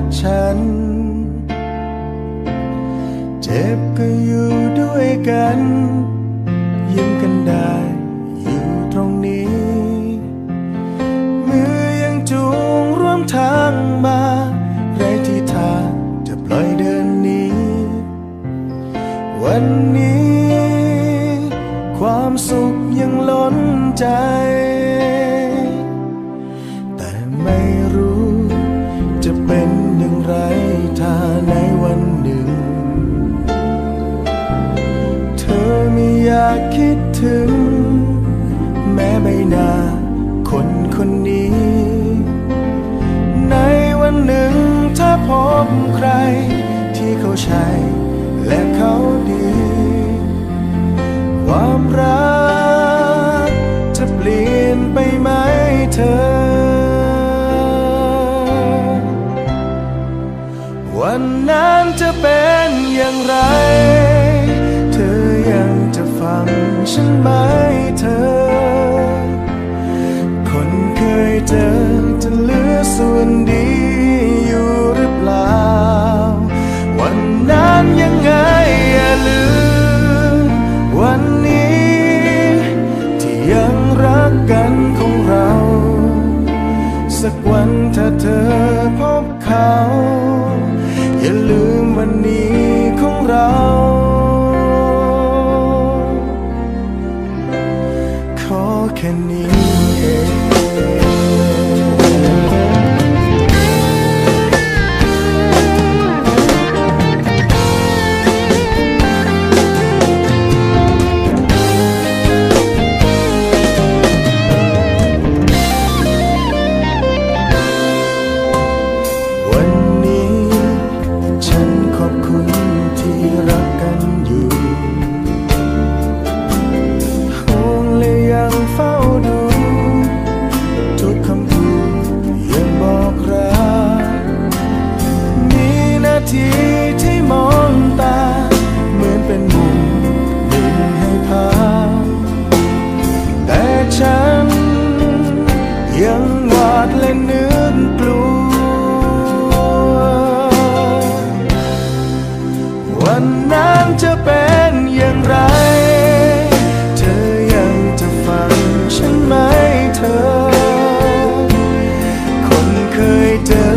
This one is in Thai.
กฉัน เจ็บก็อยู่ด้วยกัน ยิ้มกันได้อยู่ตรงนี้ มือยังจูงร่วมทางมาไรที่ทางจะปล่อยเดินนี้ วันนี้ ความสุขยังล้นใจ ม้ใบหน้าคนคนนี้ ในวันหนึ่งถ้าพบใคร ที่เขาใช่และเขาดี ความรัก จะเปลี่ยนไปไหมเธอ วันนั้นจะเป็นอย่างไร เธอยังจะฟังฉันไหมเธอ เจอจะเหลือส่วนดีอยู่หรือเปล่า วันนั้นยังไงอย่าลืมวันนี้ ที่ยังรักกันของเรา สักวันถ้าเธอพบเขา อย่าลืมวันนี้ down.